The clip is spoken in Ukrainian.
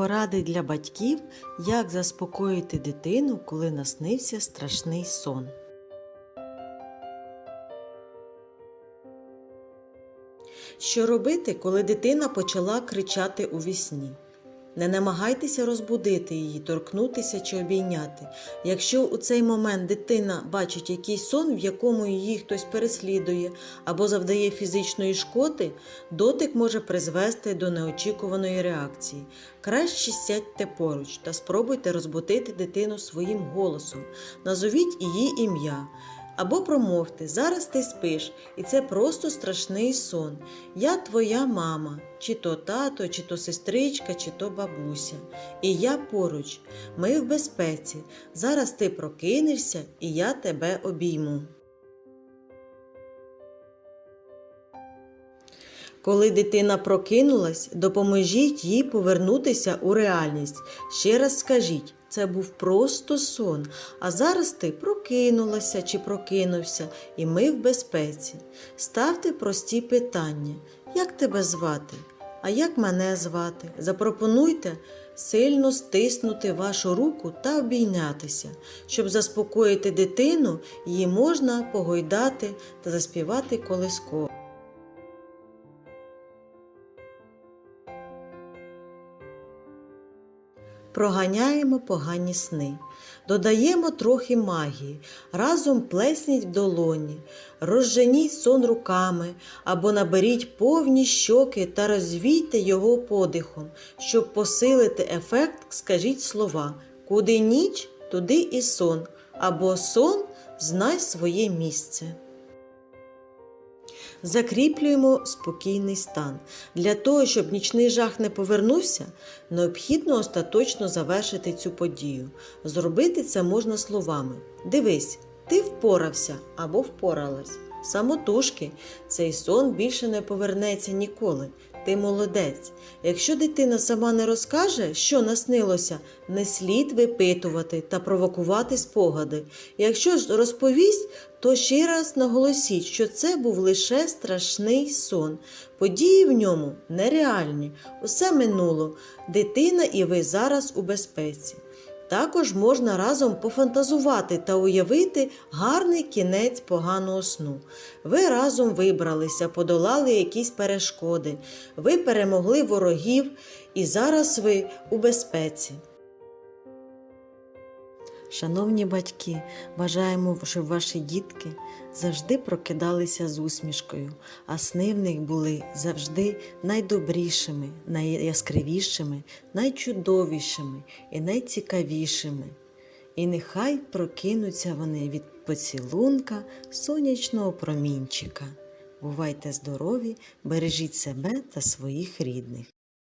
Поради для батьків, як заспокоїти дитину, коли наснився страшний сон. Що робити, коли дитина почала кричати у вісні? Не намагайтеся розбудити її, торкнутися чи обійняти. Якщо у цей момент дитина бачить якийсь сон, в якому її хтось переслідує або завдає фізичної шкоди, дотик може призвести до неочікуваної реакції. Краще сядьте поруч та спробуйте розбудити дитину своїм голосом. Назовіть її ім'я. Або промовте, зараз ти спиш, і це просто страшний сон. Я твоя мама, чи то тато, чи то сестричка, чи то бабуся. І я поруч, ми в безпеці. Зараз ти прокинешся, і я тебе обійму. Коли дитина прокинулась, допоможіть їй повернутися у реальність. Ще раз скажіть, це був просто сон, а зараз ти прокинулася чи прокинувся, і ми в безпеці. Ставте прості питання: як тебе звати? А як мене звати? Запропонуйте сильно стиснути вашу руку та обійнятися. Щоб заспокоїти дитину, її можна погойдати та заспівати колисково. Проганяємо погані сни, додаємо трохи магії, разом плесніть в долоні, розженіть сон руками. Або наберіть повні щоки та розвійте його подихом. Щоб посилити ефект, скажіть слова. Куди ніч, туди і сон, або сон знай своє місце. Закріплюємо спокійний стан. Для того, щоб нічний жах не повернувся, необхідно остаточно завершити цю подію. Зробити це можна словами: Дивись, ти впорався або впоралась. Самотужки цей сон більше не повернеться ніколи. Ти молодець. Якщо дитина сама не розкаже, що наснилося, не слід випитувати та провокувати спогади. Якщо ж розповість, то ще раз наголосіть, що це був лише страшний сон. Події в ньому нереальні, усе минуло. Дитина і ви зараз у безпеці. Також можна разом пофантазувати та уявити гарний кінець поганого сну. Ви разом вибралися, подолали якісь перешкоди, ви перемогли ворогів і зараз ви у безпеці. Шановні батьки, бажаємо, щоб ваші дітки завжди прокидалися з усмішкою, а сни в них були завжди найдобрішими, найяскравішими, найчудовішими і найцікавішими. І нехай прокинуться вони від поцілунка сонячного промінчика. Бувайте здорові, бережіть себе та своїх рідних.